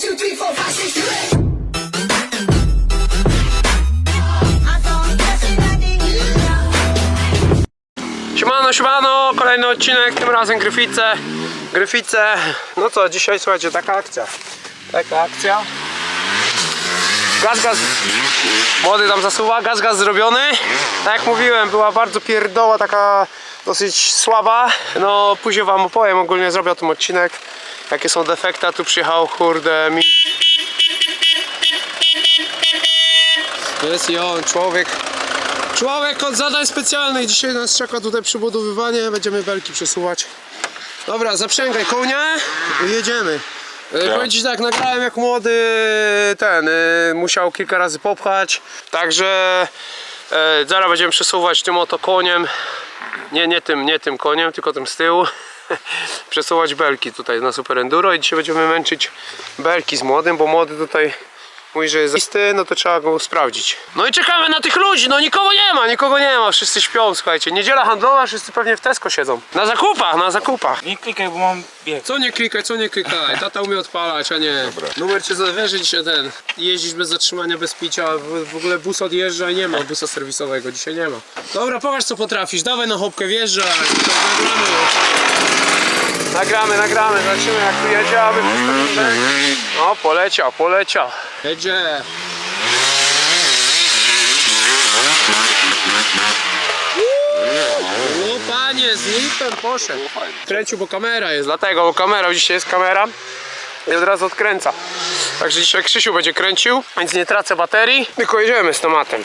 two, three, four, five. Siemano, siemano, kolejny odcinek, tym razem Gryfice, Gryfice, no co, dzisiaj słuchajcie, taka akcja, taka akcja, gaz, gaz, młody tam zasuwa, gaz, gaz zrobiony, tak jak mówiłem, była bardzo pierdoła, taka dosyć słaba, no później wam opowiem, ogólnie zrobię o tym odcinek, jakie są defekty, tu przyjechał, kurde, mi... Jest i on, człowiek, Człowiek od zadań specjalnych dzisiaj nas czeka tutaj przybudowywanie, będziemy belki przesuwać. Dobra, zaprzęgaj konia i jedziemy. Ja. Powiem ci tak, nagrałem jak młody ten, y, musiał kilka razy popchać, także y, zaraz będziemy przesuwać tym oto koniem, nie, nie tym, nie tym koniem, tylko tym z tyłu. przesuwać belki tutaj na Super Enduro i dzisiaj będziemy męczyć belki z młodym, bo młody tutaj mówi, że jest listy, no to trzeba go sprawdzić. No i czekamy na tych ludzi, no nikogo nie ma, nikogo nie ma, wszyscy śpią, słuchajcie. Niedziela handlowa, wszyscy pewnie w Tesco siedzą. Na zakupach, na zakupach. Nie klikaj, bo mam bieg. Co nie klikaj, co nie klikaj, tata umie odpalać, a nie. Numer cię zawierzy dzisiaj ten, jeździć bez zatrzymania, bez picia, w, w ogóle bus odjeżdża i nie ma busa serwisowego, dzisiaj nie ma. Dobra, pokaż co potrafisz, dawaj na chopkę, wjeżdżaj, to nagramy. Nagramy, nagramy, zobaczymy jak tu jedzie, aby. No, poleciał, poleciał. Jedzie. O panie, z poszedł. Kręcił, bo kamera jest, dlatego, bo kamera, dzisiaj jest kamera i od razu odkręca. Także dzisiaj Krzysiu będzie kręcił, więc nie tracę baterii, tylko jedziemy z tematem.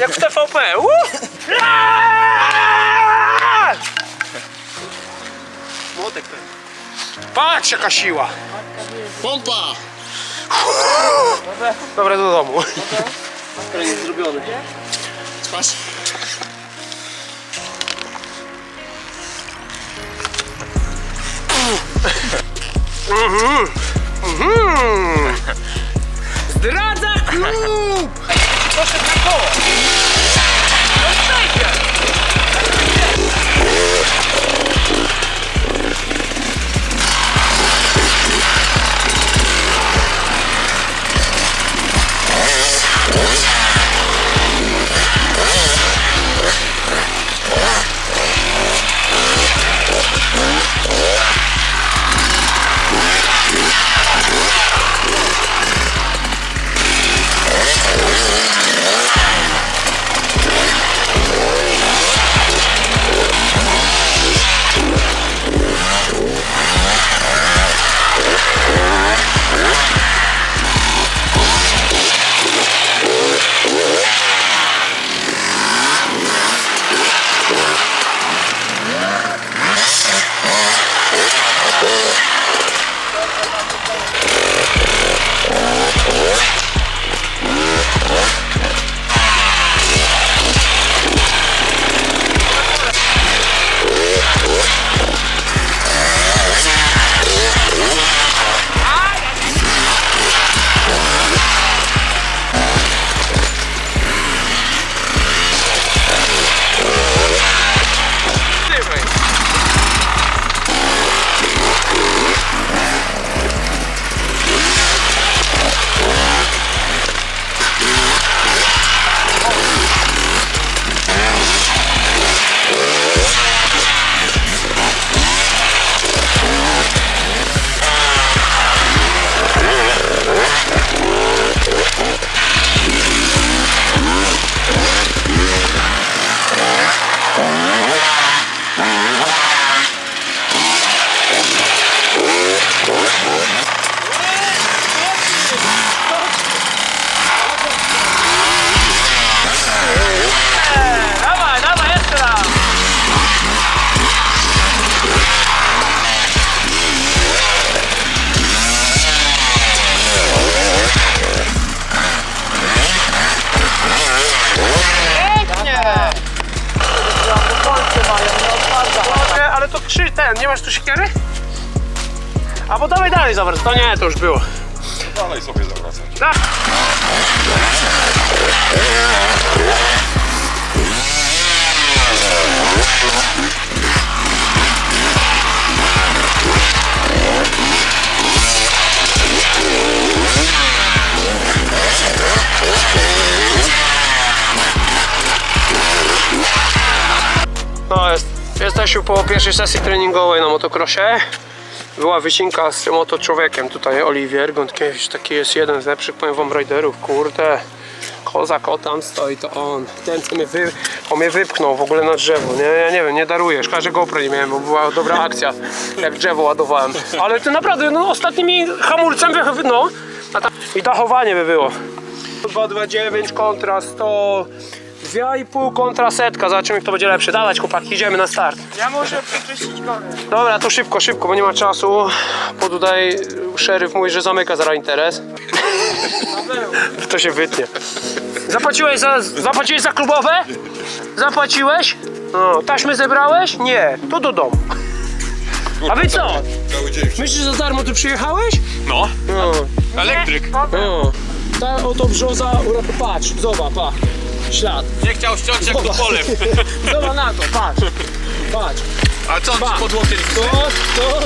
Jak w TVP. Młotek ten. Patrz jaka siła. Pompa! Dobra, do domu. Twarz. Zdradza klub! Poszedł na koło. Masz tu siekiery? A bo dawaj dalej zawracaj. To nie, to już było. Dalej sobie zawracać. Da. Jesteśmy po pierwszej sesji treningowej na motocrossie. Była wycinka z tym oto człowiekiem tutaj, Oliwier Gątkiewicz, taki jest jeden z lepszych, powiem wam, riderów, kurde. Kozak, o tam stoi, to on. Ten, co mnie wy... on mnie wypchnął w ogóle na drzewo, nie? Ja nie wiem, nie daruję, szkoda, że GoPro nie miałem, bo była dobra akcja, jak drzewo ładowałem. Ale to naprawdę, no ostatnimi hamulcem, wy- no, i dachowanie by było. 229 kontra 100, 2,5 kontra setka, zobaczymy kto będzie lepszy. Dawać chłopaki, idziemy na start. Ja muszę przeczyścić gorę. Dobra, to szybko, szybko, bo nie ma czasu. Bo tutaj szeryf mówi, że zamyka zaraz interes. To się wytnie. Zapłaciłeś za, zapłaciłeś za klubowe? Zapłaciłeś? No, taśmy zebrałeś? Nie, to do domu. A wy co? Cały dzień. Myślisz, że za darmo tu przyjechałeś? No, No. elektryk. no. Ta oto brzoza, ura- patrz, zobacz, pa. Ślad. Nie chciał ściąć jak do polew. Zobacz na to, patrz. Patrz. A co on ci pod łokieć To, to,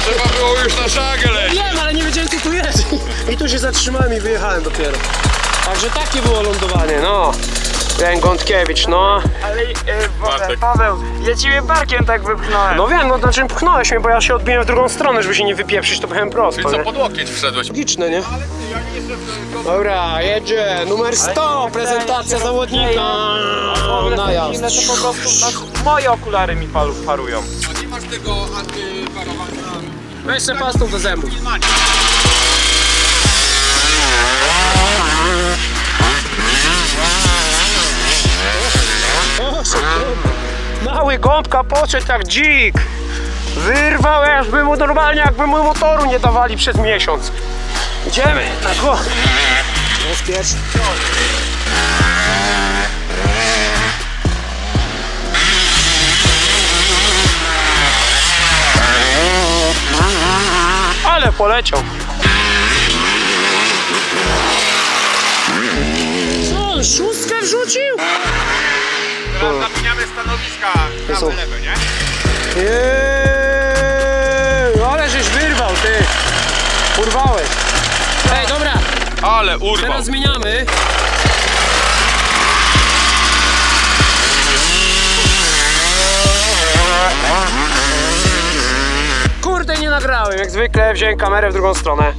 Trzeba było już na szagę lecieć. Wiem, ale nie wiedziałem co tu jest. I tu się zatrzymałem i wyjechałem dopiero. Także takie było lądowanie, no. Ten Gątkiewicz, no. Ale e, Boże, Bartek. Paweł, ja ciebie barkiem tak wypchnąłem. No wiem, no znaczy pchnąłeś mnie, bo ja się odbiłem w drugą stronę, żeby się nie wypieprzyć, to byłem prosto, Czyli co, nie? pod łokieć wszedłeś? Logiczne, nie? Dobra, jedzie, numer 100, prezentacja zawodnika. Najazd. Inne to po prostu na, moje okulary mi paru, parują. A nie masz tego antyparowania? Weź se pastą do zębów. O, szybko. Mały gąbka poszedł jak dzik. Wyrwał, jakby mu normalnie, jakby mu motoru nie dawali przez miesiąc. Idziemy na go. Rozpierz. Ale poleciał. Co szóstkę wrzucił? Teraz zamieniamy stanowiska To są- prawe, lewe, nie? Jeee, ale żeś wyrwał ty. Urwałeś. Ej, dobra, Ale urwał. teraz zmieniamy. Kurde, nie nagrałem. Jak zwykle wziąłem kamerę w drugą stronę.